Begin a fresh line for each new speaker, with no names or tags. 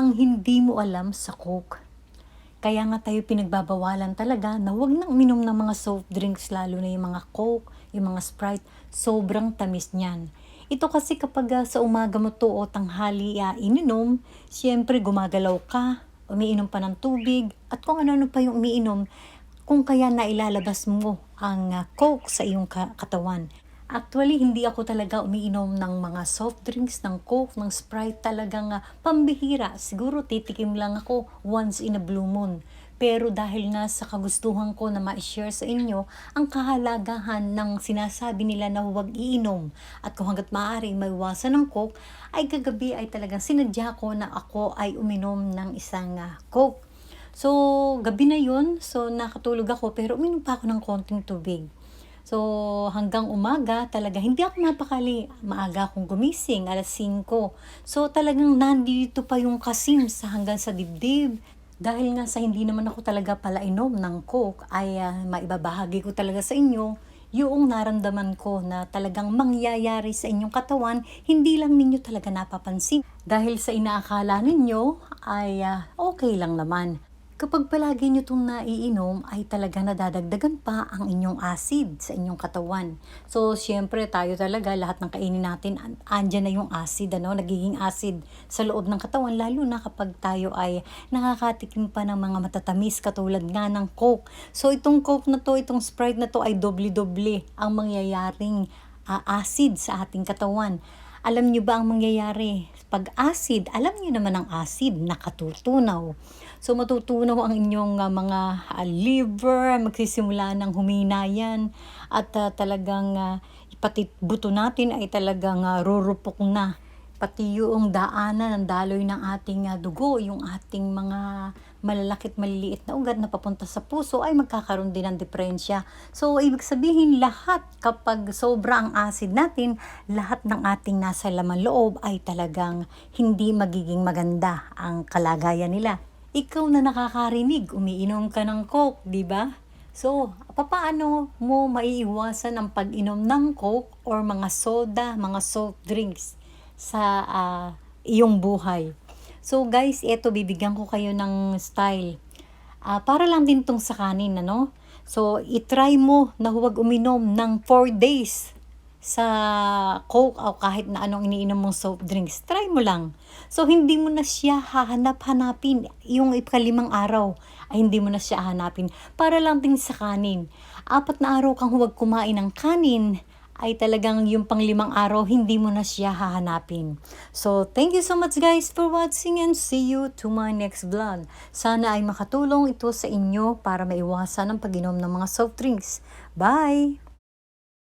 ang hindi mo alam sa Coke. Kaya nga tayo pinagbabawalan talaga na huwag nang uminom ng mga soft drinks lalo na yung mga Coke, yung mga Sprite, sobrang tamis niyan. Ito kasi kapag ah, sa umaga mo to o tanghali uh, ininom, siyempre gumagalaw ka, umiinom pa ng tubig, at kung ano-ano pa yung umiinom, kung kaya na ilalabas mo ang ah, Coke sa iyong ka- katawan. Actually, hindi ako talaga umiinom ng mga soft drinks, ng Coke, ng Sprite. Talagang uh, pambihira. Siguro titikim lang ako once in a blue moon. Pero dahil nga sa kagustuhan ko na ma-share sa inyo ang kahalagahan ng sinasabi nila na huwag iinom at kung hanggat maaari maiwasan ng Coke, ay kagabi ay talagang sinadya ko na ako ay uminom ng isang uh, Coke. So, gabi na yun. So, nakatulog ako pero uminom pa ako ng konting tubig. So, hanggang umaga, talaga, hindi ako napakali. Maaga akong gumising, alas 5. So, talagang nandito pa yung kasim sa hanggang sa dibdib. Dahil nga sa hindi naman ako talaga pala inom ng coke, ay uh, maibabahagi ko talaga sa inyo yung naramdaman ko na talagang mangyayari sa inyong katawan, hindi lang ninyo talaga napapansin. Dahil sa inaakala ninyo ay uh, okay lang naman. Kapag palagi nyo itong naiinom, ay talaga nadadagdagan pa ang inyong acid sa inyong katawan. So, syempre tayo talaga, lahat ng kainin natin, an- andyan na yung acid, ano, nagiging acid sa loob ng katawan, lalo na kapag tayo ay nakakatikim pa ng mga matatamis katulad nga ng Coke. So, itong Coke na to, itong Sprite na to ay doble-doble ang mangyayaring ah, acid sa ating katawan. Alam nyo ba ang mangyayari? Pag acid, alam nyo naman ang acid, nakatutunaw. So matutunaw ang inyong uh, mga uh, liver, magsisimula ng humina yan. At uh, talagang uh, pati buto natin ay talagang uh, rurupok na pati yung daanan ng daloy ng ating uh, dugo, yung ating mga malalakit maliliit na ugat na papunta sa puso ay magkakaroon din ng diferensya. So, ibig sabihin lahat kapag sobra ang acid natin, lahat ng ating nasa laman loob ay talagang hindi magiging maganda ang kalagayan nila. Ikaw na nakakarinig, umiinom ka ng coke, di ba? So, papaano mo maiiwasan ang pag-inom ng coke or mga soda, mga soft drinks? Sa uh, iyong buhay. So guys, eto bibigyan ko kayo ng style. Uh, para lang din tong sa kanin, ano? So, itry mo na huwag uminom ng 4 days sa Coke o kahit na anong iniinom mong soft drinks. Try mo lang. So, hindi mo na siya hahanap-hanapin. Yung ikalimang araw ay hindi mo na siya hanapin. Para lang din sa kanin. Apat na araw kang huwag kumain ng kanin ay talagang yung panglimang araw, hindi mo na siya hahanapin. So, thank you so much guys for watching and see you to my next vlog. Sana ay makatulong ito sa inyo para maiwasan ang pag-inom ng mga soft drinks. Bye!